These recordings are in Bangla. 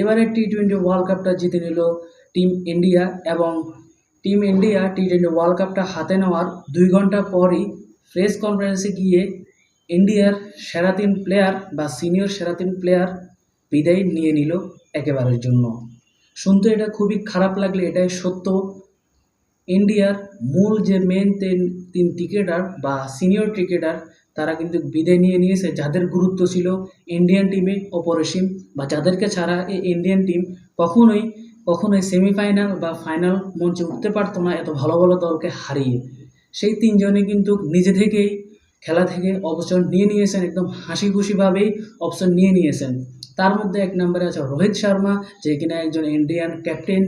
এবারে টি টোয়েন্টি ওয়ার্ল্ড কাপটা জিতে নিল টিম ইন্ডিয়া এবং team India T twenty world কাপটা হাতে নেওয়ার দুই ঘণ্টা পরই প্রেস কনফারেন্সে গিয়ে ইন্ডিয়ার সেরা তিন প্লেয়ার বা সিনিয়র সেরা তিন প্লেয়ার বিদায় নিয়ে নিল একেবারের জন্য। শুনতে এটা খুবই খারাপ লাগলে এটাই সত্য। ইন্ডিয়ার মূল যে মেন তিন তিন ক্রিকেটার বা সিনিয়র ক্রিকেটার তারা কিন্তু বিদায় নিয়ে নিয়েছে, যাদের গুরুত্ব ছিল ইন্ডিয়ান টিমে অপরিসীম বা যাদেরকে ছাড়া এই ইন্ডিয়ান টিম কখনোই কখনোই সেমিফাইনাল বা ফাইনাল মঞ্চে উঠতে পারতো না এত ভালো ভালো দলকে হারিয়ে। সেই তিনজনে কিন্তু নিজে থেকেই খেলা থেকে অবসর নিয়ে নিয়েছেন, একদম হাসি খুশিভাবেই অপশন নিয়ে নিয়েছেন। তার মধ্যে এক নম্বরে আছে রোহিত শর্মা, যে কিনা একজন ইন্ডিয়ান ক্যাপ্টেন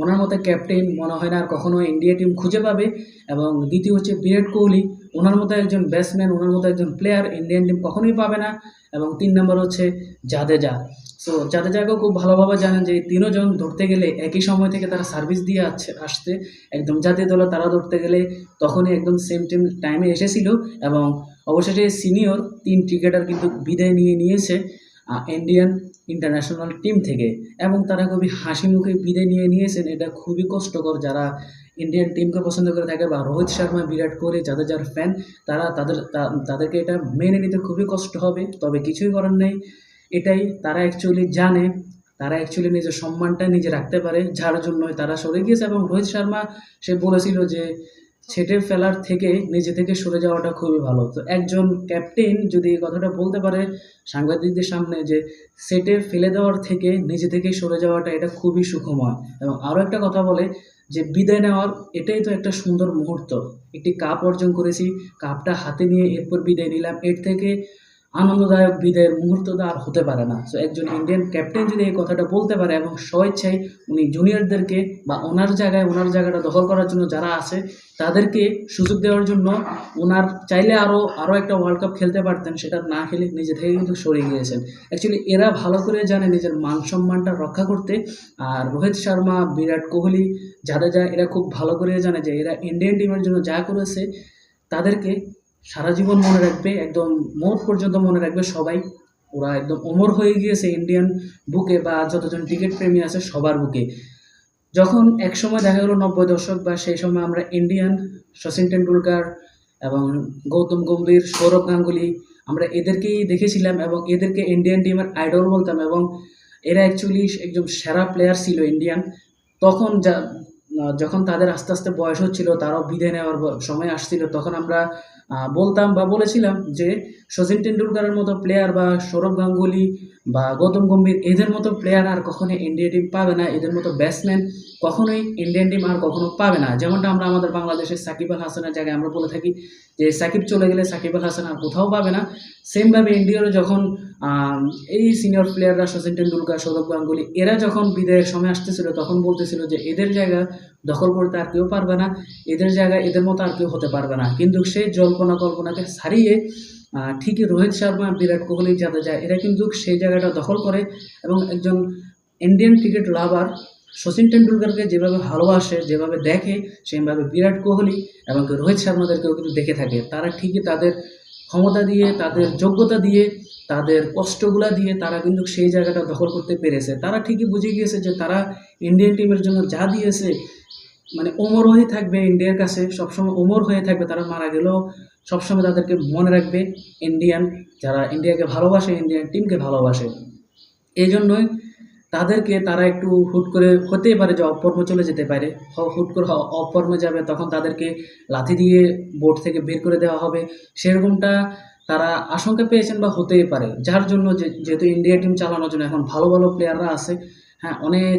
ওনার মতো ক্যাপ্টেন মনে হয় না আর কখনো ইন্ডিয়া টিম খুঁজে পাবে। এবং দ্বিতীয় হচ্ছে বিরাট কোহলি। ওনার মতো একজন ব্যাটসম্যান ওনার মতো একজন প্লেয়ার ইন্ডিয়ান টিম কখনোই পাবে না। এবং তিন নম্বর হচ্ছে জাদেজা। সো জাদেজাকেও খুব ভালোভাবে জানেন যে এই তিনজন ধরতে গেলে একই সময় থেকে তারা সার্ভিস দিয়ে আসছে, আসতে। একদম জাতীয় দলে তারা ধরতে গেলে তখনই একদম সেম টিম টাইমে এসেছিল এবং অবশেষে সিনিয়র তিন ক্রিকেটার কিন্তু বিদায় নিয়ে নিয়েছে। ইন্ডিয়ান ইন্টারন্যাশনাল টিম থেকে। এবং তারা খুবই হাসি মুখে বিদায় নিয়ে নিয়েছেন। এটা খুবই কষ্টকর যারা ইন্ডিয়ান টিমকে পছন্দ করে থাকে বা রোহিত শর্মা বিরাট কোহলি, যাদের যার ফ্যান তারা তাদের তাদেরকে এটা মেনে নিতে খুবই কষ্ট হবে। তবে কিছুই করার নেই। এটাই তারা অ্যাকচুয়ালি জানে। তারা অ্যাকচুয়ালি নিজের সম্মানটা নিজে রাখতে পারে। যার জন্য তারা সরে গিয়েছে। এবং রোহিত শর্মা, সে বলেছিল যে ছেটে ফেলার থেকে নিজে থেকে সরে যাওয়াটা খুবই ভালো। তো একজন ক্যাপ্টেন যদি এই কথাটা বলতে পারে সাংবাদিকদের সামনে যে সেটে ফেলে দেওয়ার থেকে নিজে থেকে সরে যাওয়াটা এটা খুবই সুখময়। এবং আরও একটা কথা বলে যে বিদায় নেওয়ার এটাই তো একটা সুন্দর মুহূর্ত। একটি কাপ অর্জন করেছি, কাপটা হাতে নিয়ে এরপর বিদায় নিলাম। এর থেকে আনন্দদায়ক বিদায়ের মুহূর্ত তো আর হতে পারে না। সো একজন ইন্ডিয়ান ক্যাপ্টেন যদি এই কথাটা বলতে পারে এবং স্বেচ্ছায় উনি জুনিয়রদেরকে বা ওনার জায়গায় ওনার জায়গাটা দখল করার জন্য যারা আছে, তাদেরকে সুযোগ দেওয়ার জন্য ওনার চাইলে আরও আরও একটা ওয়ার্ল্ড কাপ খেলতে পারতেন, সেটা না খেলে নিজে থেকে কিন্তু সরে গিয়েছেন। অ্যাকচুয়ালি এরা ভালো করে জানে নিজের মান সম্মানটা রক্ষা করতে। আর রোহিত শর্মা, বিরাট কোহলি যাদের জাদেজা, এরা খুব ভালো করে জানে যে এরা ইন্ডিয়ান টিমের জন্য যা করেছে, তাদেরকে সারা জীবন মনে রাখবে, একদম মৌত পর্যন্ত মনে রাখবে সবাই। ওরা একদম অমর হয়ে গিয়েছে ইন্ডিয়ান বুকে বা যতজন টিকিট প্রেমী আছে সবার বুকে। যখন এক সময় দেখা গেলো নব্বই দশক বা সেই সময় আমরা ইন্ডিয়ান সচিন টেন্ডুলকার এবং গৌতম গম্ভীর, সৌরভ গাঙ্গুলি, আমরা এদেরকেই দেখেছিলাম এবং এদেরকে ইন্ডিয়ান টিমের আইডল বলতাম এবং এরা অ্যাকচুয়ালি একজন সেরা প্লেয়ার ছিল ইন্ডিয়ান তখন যা, যখন তাদের আস্তে আস্তে বয়স হচ্ছিল, তারাও বিদায় নেওয়ার সময় আসছিল, তখন আমরা বলতাম বা বলেছিলাম যে শচীন টেন্ডুলকারের মতো প্লেয়ার বা সৌরভ গাঙ্গুলি বা গৌতম গম্ভীর, এদের মতো প্লেয়ার আর কখনোই ইন্ডিয়া টিম পাবে না। এদের মতো ব্যাটসম্যান কখনোই ইন্ডিয়ান টিম আর কখনো পাবে না। যেমনটা আমরা আমাদের বাংলাদেশের সাকিব আল হাসানের জায়গায় আমরা বলে থাকি যে, সাকিব চলে গেলে সাকিব আল হাসান আর কোথাও পাবে না। সেমভাবে ইন্ডিয়ারও যখন এই সিনিয়র প্লেয়াররা সচিন টেন্ডুলকার সৌরভ গাঙ্গুলি, এরা যখন বিদায়ের সময় আসতেছিল, তখন বলতেছিল যে, এদের জায়গা দখল করতে আর কেউ পারবে না। এদের জায়গায় এদের মতো আর কেউ হতে পারবে না। কিন্তু সেই জল্পনা কল্পনাকে ছাড়িয়ে ঠিকই রোহিত শর্মা, বিরাট কোহলি, জাদেজা, এরা কিন্তু সেই জায়গাটা দখল করে এবং একজন ইন্ডিয়ান ক্রিকেট লাভার সচিন টেন্ডুলকারকে যেভাবে ভালোবাসে, যেভাবে দেখে সেইভাবে বিরাট কোহলি এবং রোহিত শর্মাদেরকেও কিন্তু দেখে থাকে। তারা ঠিকই তাদের ক্ষমতা দিয়ে, তাদের যোগ্যতা দিয়ে, তাদের কষ্টগুলা দিয়ে তারা কিন্তু সেই জায়গাটা দখল করতে পেরেছে। তারা ঠিকই বুঝে গিয়েছে যে তারা ইন্ডিয়ান টিমের জন্য যা দিয়েছে মানে ওমর হয়ে থাকবে ইন্ডিয়ার কাছে, সবসময় ওমর হয়ে থাকবে, তারা মারা গেলেও সবসময় তাদেরকে মনে রাখবে ইন্ডিয়ান যারা ইন্ডিয়াকে ভালোবাসে ইন্ডিয়ান টিমকে ভালোবাসে। এই জন্যই তাদেরকে তারা একটু হুট করে হতেই পারে যে অপর্মে চলে যেতে পারে। হুট করে অপর্মে যাবে, তখন তাদেরকে লাথি দিয়ে বোর্ড থেকে বের করে দেওয়া হবে। সেরকমটা তারা আশঙ্কা পেয়েছেন বা হতেই পারে। যার জন্য যেহেতু ইন্ডিয়া টিম চালানোর জন্য এখন ভালো ভালো প্লেয়াররা আছে হ্যাঁ অনেক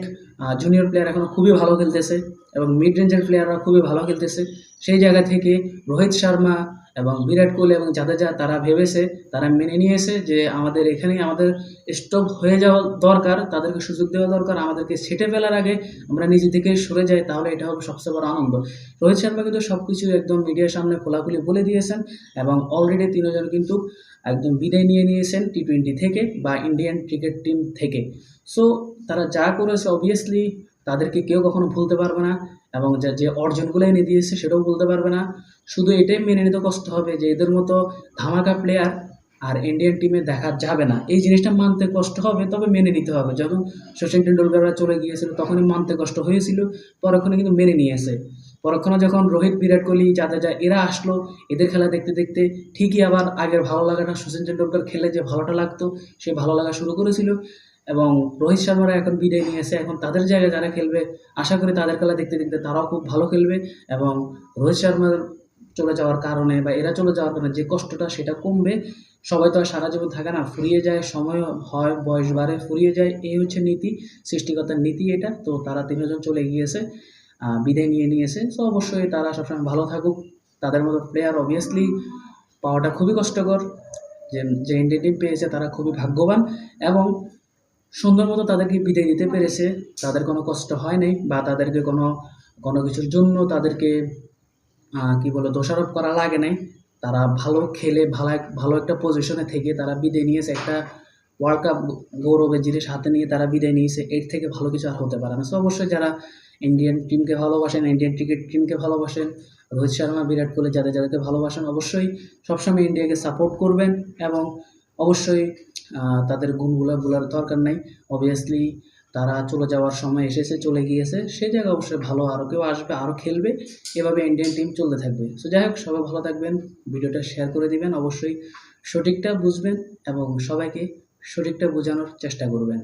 জুনিয়র প্লেয়ার এখন খুবই ভালো খেলতেছে এবং মিড রেঞ্জের প্লেয়াররা খুবই ভালো খেলতেছে। সেই জায়গা থেকে রোহিত শর্মা এবং বিরাট কোহলি এবং জাদেজা তারা ভেবেছে, তারা মেনে নিয়েছে যে আমাদের এখানেই আমাদের স্টপ হয়ে যাওয়া দরকার, তাদেরকে সুযোগ দেওয়া দরকার, আমাদেরকে ছেটে ফেলার আগে আমরা নিজে থেকে সরে যাই, তাহলে এটা হবে সবচেয়ে বড় আনন্দ। রোহিত শর্মা কিন্তু সব কিছু একদম মিডিয়ার সামনে খোলাখুলি বলে দিয়েছেন এবং অলরেডি তিনজন কিন্তু একদম বিদায় নিয়ে নিয়েছেন টি টোয়েন্টি থেকে বা ইন্ডিয়ান ক্রিকেট টিম থেকে। সো তারা যা করেছে অবভিয়াসলি তাদেরকে কেউ কখনো ভুলতে পারবে না এবং যা, যে অর্জনগুলো এনে দিয়েছে সেটাও বলতে পারবে না। শুধু এটাই মেনে নিতে কষ্ট হবে যে এদের মতো ধামাকা প্লেয়ার আর ইন্ডিয়ান টিমে দেখা যাবে না। এই জিনিসটা মানতে কষ্ট হবে, তবে মেনে নিতে হবে। যখন সচিন টেন্ডুলকাররা চলে গিয়েছিল, তখনই মানতে কষ্ট হয়েছিল, পরক্ষণে কিন্তু মেনে নিয়েছে পরক্ষণে যখন রোহিত, বিরাট কোহলি জাদেজা এরা আসলো, এদের খেলা দেখতে দেখতে ঠিকই আবার আগের ভালো লাগাটা সচিন টেন্ডুলকার খেলে যে ভালোটা লাগতো, সে ভালো লাগা শুরু করেছিল। এবং রোহিত শর্মারা এখন বিদায় নিয়েছে এখন তাদের জায়গায় যারা খেলবে, আশা করি তাদের খেলা দেখতে দেখতে তারাও খুব ভালো খেলবে। এবং রোহিত শর্মার চলে যাওয়ার কারণে বা এরা চলে যাওয়ার কারণে যে কষ্টটা সেটা কমবে, সবাই তো আর সারা জীবন থাকে না, ফুরিয়ে যায়, সময় হয়, বয়স বাড়ে, ফুরিয়ে যায়, এই হচ্ছে নীতি সৃষ্টিকতার নীতি এটা, তো তারা তিনজন চলে গিয়েছে বিদায় নিয়ে নিয়েছে, তো অবশ্যই তারা সবসময় ভালো থাকুক, তাদের মতো প্লেয়ার অবভিয়াসলি পাওয়াটা খুবই কষ্টকর, যে যে ইন্ডিয়া পেয়েছে তারা খুবই ভাগ্যবান এবং সুন্দর মতো তাদেরকে বিদায় দিতে পেরেছে, তাদের কোনো কষ্ট হয় নাই বা তাদেরকে কোনো কোনো কিছুর জন্য তাদেরকে কি বলে, দোষারোপ করা লাগে নাই। তারা ভালো খেলে, ভালো ভালো একটা পজিশনে থেকে তারা বিদায় নিয়েছে। একটা ওয়ার্ল্ড কাপ গৌরবের জিনিস হাতে নিয়ে তারা বিদায় নিয়েছে। এর থেকে ভালো কিছু আর হতে পারে না। সো অবশ্যই যারা ইন্ডিয়ান টিমকে ভালোবাসেন ইন্ডিয়ান ক্রিকেট টিমকে ভালোবাসেন, রোহিত শর্মা, বিরাট কোহলি যাদের, যাদেরকে ভালোবাসেন, অবশ্যই সবসময় ইন্ডিয়াকে সাপোর্ট করবেন এবং অবশ্যই তাদের গুণগুলো বলার দরকার নাই। অবভিয়াসলি তারা চলে যাওয়ার সময় এসেছে, চলে গিয়েছে। সেই জায়গায় অবশ্যই ভালো আরও কেউ আসবে আরও খেলবে। এভাবে ইন্ডিয়ান টিম চলতে থাকবে। সো যাই হোক, সবাই ভালো থাকবেন। ভিডিওটা শেয়ার করে দিবেন। অবশ্যই সঠিকটা বুঝবেন এবং সবাইকে সঠিকটা বোঝানোর চেষ্টা করবেন।